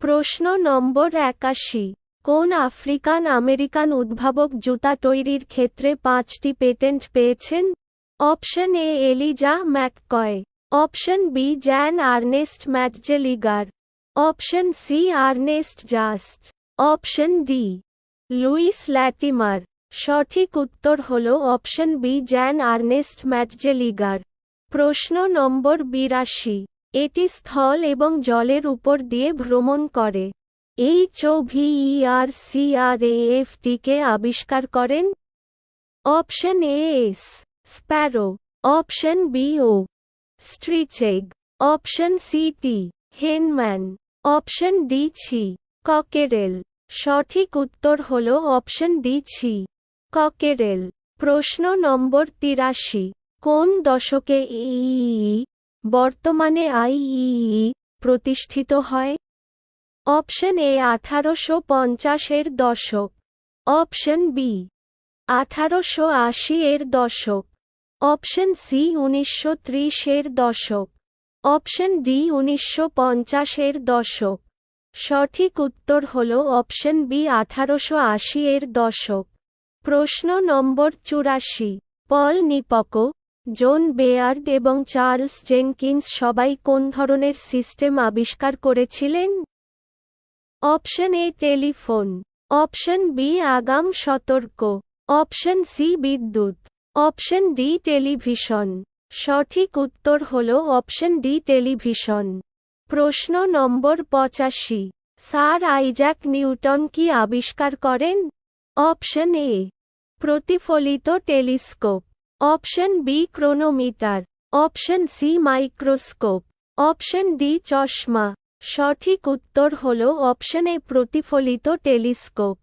প্রশ্ন নম্বর একাশি। কোন আফ্রিকান আমেরিকান উদ্ভাবক জুতা তৈরির ক্ষেত্রে পাঁচটি পেটেন্ট পেয়েছেন? Option A Elijah McCoy. Option B Jan Ernst Matzeliger. Option C Ernest Just. Option D Lewis Latimer. সঠিক উত্তর হল option B Jan Ernst Matzeliger. প্রশ্ন নম্বর বিরাশি। এটি স্থল এবং জলের উপর দিয়ে ভ্রমণ করে। এইচ ও ভিইআর সিআরএএফটিকে আবিষ্কার করেন option A S, Sparrow, option B O, Stricheg, option C T, Henman, option D C, Cockerell. সঠিক উত্তর হল অপশন ডি ছি, ককেরেল। প্রশ্ন নম্বর তিরাশি, কোন দশকে ইই বর্তমানে আইইই প্রতিষ্ঠিত হয়। অপশন এ আঠারোশো পঞ্চাশের দশক। অপশন বি, আঠারোশো আশি এর দশক। অপশন সি, উনিশশো ত্রিশের দশক। অপশন ডি, উনিশশো পঞ্চাশের দশক। সঠিক উত্তর হল অপশন বি, আঠারোশো আশি এর দশক। প্রশ্ন নম্বর চুরাশি, পল নিপকো জোন বেয়ার্ড এবং চার্লস জেনকিন্স সবাই কোন ধরনের সিস্টেম আবিষ্কার করেছিলেন? Option A telephone, option B আগাম সতর্ক, অপশন সি বিদ্যুৎ, অপশন ডি টেলিভিশন। সঠিক উত্তর হল অপশন ডি টেলিভিশন। প্রশ্ন নম্বর পঁচাশি, স্যার আইজ্যাক নিউটন কি আবিষ্কার করেন? অপশন এ, প্রতিফলিত telescope. Option B chronometer option C microscope option D চশমা. সঠিক উত্তর হল অপশন এ প্রতিফলিত টেলিস্কোপ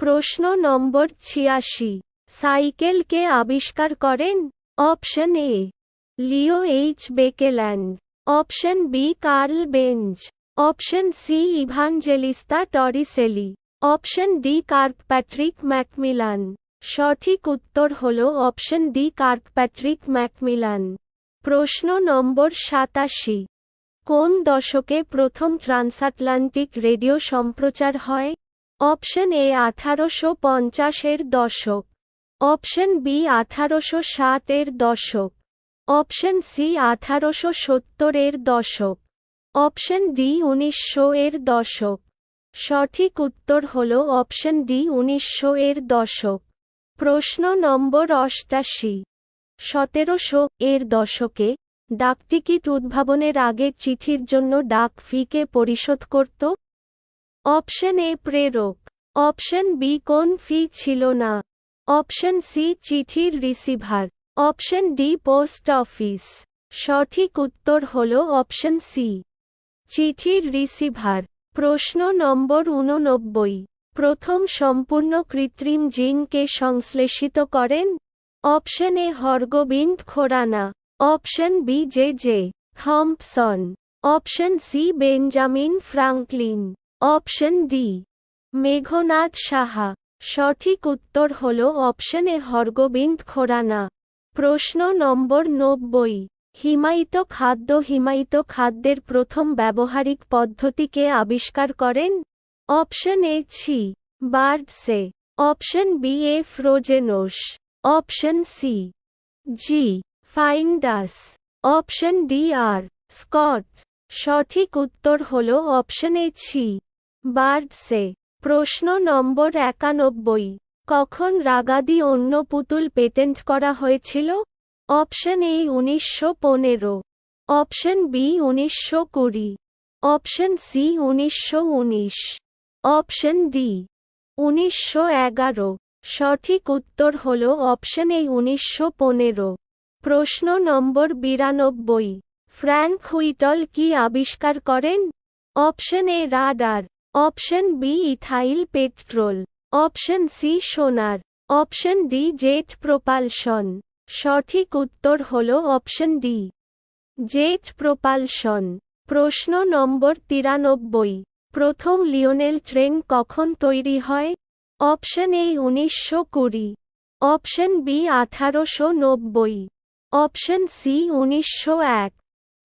প্রশ্ন নম্বর ছিয়াশি। সাইকেল কে আবিষ্কার করেন? Option A Leo H Baekeland. Option B Karl Benz. Option C Evangelista Torricelli. Option D Kirkpatrick Macmillan. সঠিক উত্তর হল option D Kirkpatrick Macmillan. প্রশ্ন নম্বর সাতাশি। কোন দশকে প্রথম ট্রান্সআটলান্টিক রেডিও সম্প্রচার হয়? অপশন এ, আঠারোশো পঞ্চাশের দশক। অপশন বি, আঠারোশো ষাটের দশক। অপশন সি, আঠারোশো সত্তরের দশক। অপশন ডি, উনিশশো এর দশক। সঠিক উত্তর হল অপশন ডি, উনিশশো এর দশক। প্রশ্ন নম্বর অষ্টাশি। সতেরোশো এর দশকে, ডাকটিকিট উদ্ভাবনের আগে চিঠির জন্য ডাক ফিকে পরিশোধ করত? অপশন এ, প্রেরক। অপশন বি, কোন ফি ছিল না? অপশন সি, চিঠির receiver. Option D, post office. সঠিক উত্তর হল অপশন সি। চিঠির রিসিভার। প্রশ্ন নম্বর উননব্বই প্রথম সম্পূর্ণ কৃত্রিম জিনকে সংশ্লেষিত করেন। Option A Hargobind Khorana. Option B J J Thomson. Option C Benjamin Franklin. Option D Meghnad Saha. সঠিক উত্তর হল অপশন এ হরগোবিন্দ খোরানা। প্রশ্ন নম্বর নব্বই। হিমায়িত খাদ্য হিমায়িত খাদ্যের প্রথম ব্যবহারিক পদ্ধতিকে আবিষ্কার করেন। Option A C Birdseye option B A ফ্রোজেনোস option C G Findus option D R Scott সঠিক উত্তর হল অপশন এ ছি বার্ডসে প্রশ্ন নম্বর একানব্বই। কখন রাগাদি অন্য পুতুল পেটেন্ট করা হয়েছিল? অপশন এ উনিশশো পনেরো। অপশন বি উনিশশো কুড়ি। অপশন সি উনিশশো উনিশ। অপশন ডি উনিশশো এগারো। সঠিক উত্তর হল অপশন এ উনিশশো পনেরো। প্রশ্ন নম্বর বিরানব্বই। ফ্র্যাঙ্ক হুইটল কি আবিষ্কার করেন? Option A radar. Option B ethyl petrol. Option C sonar. Option D jet propulsion. সঠিক উত্তর হল অপশন ডি। Jet propulsion. প্রশ্ন নম্বর তিরানব্বই। প্রথম লিওনেল ট্রেন কখন তৈরি হয়? অপশন এ উনিশশো কুড়ি। অপশন বি আঠারোশো নব্বই। অপশন সি উনিশশো এক।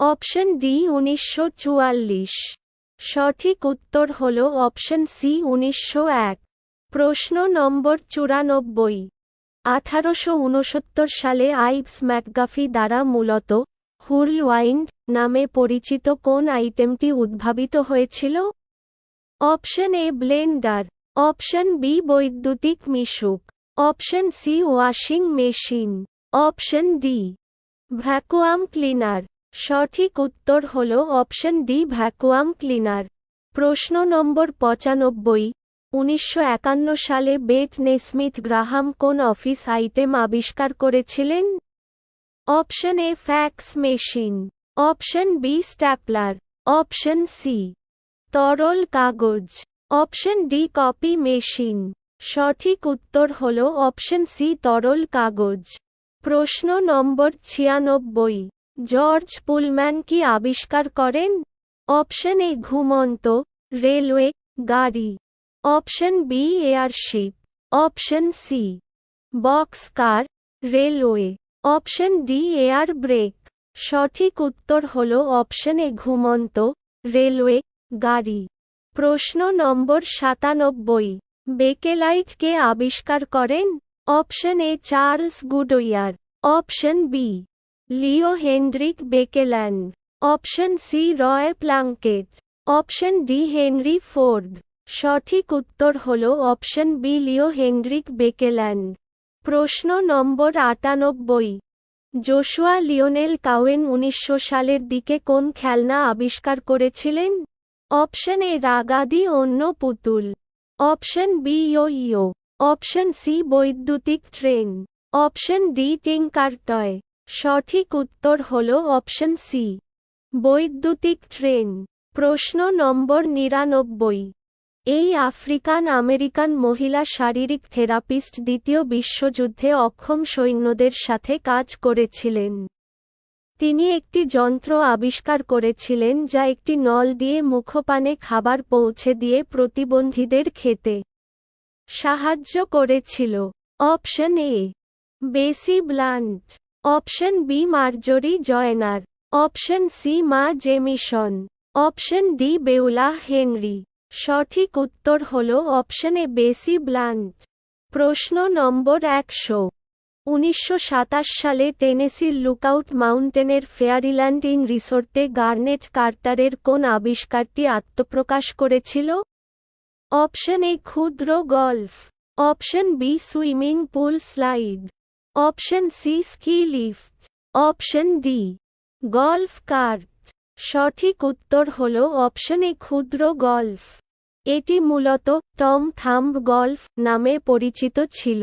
অপশন ডি উনিশশো চুয়াল্লিশ। সঠিক উত্তর হল অপশন সি উনিশশো এক। প্রশ্ন নম্বর চুরানব্বই। আঠারোশো উনসত্তর সালে আইভস ম্যাকগাফি দ্বারা মূলত হুরলওয়াইন্ড নামে পরিচিত কোন আইটেমটি উদ্ভাবিত হয়েছিল? Option A blender option B বৈদ্যুতিক মিশুক. Option C washing machine option D vacuum cleaner সঠিক উত্তর হল অপশন ডি ভ্যাকুয়াম ক্লিনার প্রশ্ন নম্বর পঁচানব্বই। উনিশশো সালে বেট নেসমিথ গ্রাহাম কোন অফিস আইটেম আবিষ্কার করেছিলেন? Option A fax machine option B stapler option C তরল কাগজ। Option D, copy machine. সঠিক উত্তর হল অপশন সি, তরল কাগজ। প্রশ্ন নম্বর ছিয়ানব্বই। জর্জ পুলম্যান কি আবিষ্কার করেন? অপশন এ, ঘুমন্ত, রেলওয়ে, গাড়ি। Option B, airship. Option C, box car, railway. Option D, air brake. সঠিক উত্তর হল অপশন এ, ঘুমন্ত, রেলওয়ে গাড়ি। প্রশ্ন নম্বর সাতানব্বই। বেকেলাইট কে আবিষ্কার করেন? Option A Charles Goodyear option B, Leo Hendrik Baekeland option C, Roy Plunkett. Option D, Henry Ford. সঠিক উত্তর হল option B, Leo Hendrik Baekeland প্রশ্ন নম্বর আটানব্বই। জোশুয়া লিওনেল কাওয়েন উনিশশো সালের দিকে কোন খেলনা আবিষ্কার করেছিলেন? অপশন এ রাগাদি অন্য পুতুল option B yo option C বৈদ্যুতিক train option D Tinker Toy সঠিক উত্তর হল অপশন সি বৈদ্যুতিক ট্রেন প্রশ্ন নম্বর নিরানব্বই এই আফ্রিকান আমেরিকান মহিলা শারীরিক থেরাপিস্ট দ্বিতীয় বিশ্বযুদ্ধে অক্ষম সৈন্যদের সাথে কাজ করেছিলেন তিনি একটি যন্ত্র আবিষ্কার করেছিলেন যা একটি নল দিয়ে মুখপানে খাবার পৌঁছে দিয়ে প্রতিবন্ধীদের খেতে সাহায্য করেছিল। Option A, Bessie Blount. Option B, Marjorie Joyner. Option C, Mae Jemison option D, Beulah Henry. সঠিক উত্তর হল অপশন এ, বেসি ব্লান্ট। প্রশ্ন নম্বর একশো। উনিশশো সাতাশ সালে টেনেসির লুকআউট মাউন্টেনের ফেয়ারিল্যান্ড ইন রিসোর্টে গার্নেট কার্টারের কোন আবিষ্কারটি আত্মপ্রকাশ করেছিল? অপশন এ ক্ষুদ্র golf. Option B swimming pool slide. Option C ski lift. Option D golf cart. সঠিক উত্তর হল অপশন এ ক্ষুদ্র গল্ফ। এটি মূলত টম থাম্ব গল্ফ নামে পরিচিত ছিল।